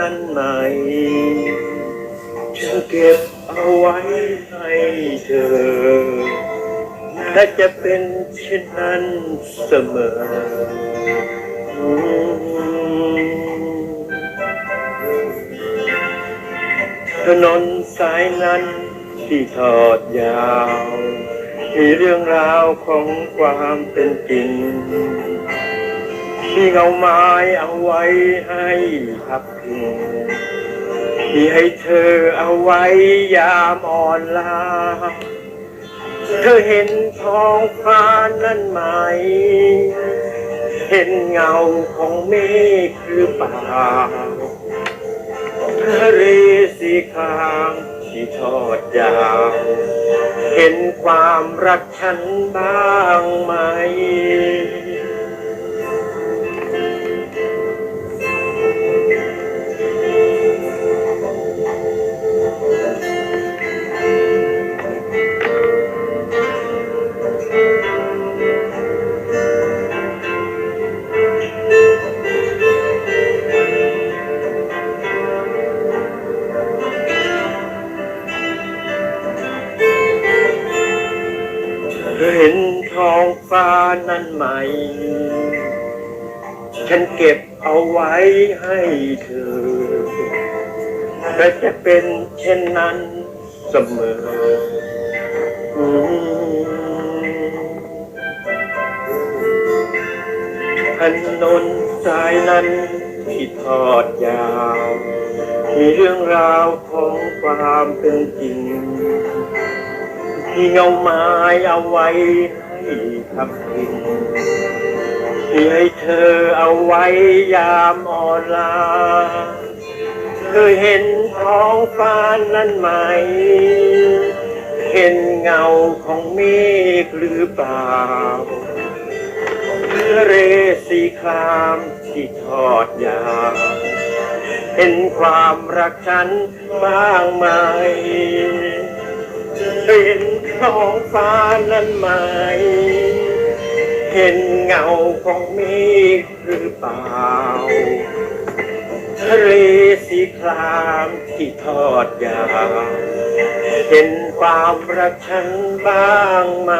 นั้นไหม ฉันเก็บเอาไว้ให้เธอ และจะเป็นเช่นนั้นเสมอ ถนนสายนั้นที่ทอดยาว มีเรื่องราวของความเป็นจริง มีเงาไม้เอาไว้ให้พับพิงที่ให้เธอเอาไว้ยามอ่อนล้าเธอเห็นท้องฟ้านั้นไหม เห็นเงาของเมฆหรือเปล่าทะเลสีครามที่ทอดยาว เห็นความรักฉันบ้างไหม ห็นท้องฟ้านั้นไหม ฉันเก็บเอาไว้ให้เธอและจะเป็นเช่นนั้นเสมออมถนนสายนั้นที่ทอดยาว มีเรื่องราวของความเป็นจริง ที่เงาไม้เอาไว้ให้ทับทิงที่ให้เธอเอาไว้ยามอ่อนลาเคยเห็นท้องฟ้านั้นไหม เห็นเงาของเมฆหรือเปล่าทะเลสีครามที่ทอดยาวเห็นความรักฉันบ้างไหม เห็นท้องฟ้านั้นไหม เห็นเงาของเมฆหรือเปล่าทะเลสีครามที่ทอดยาวเห็นความรักฉันบ้างไหม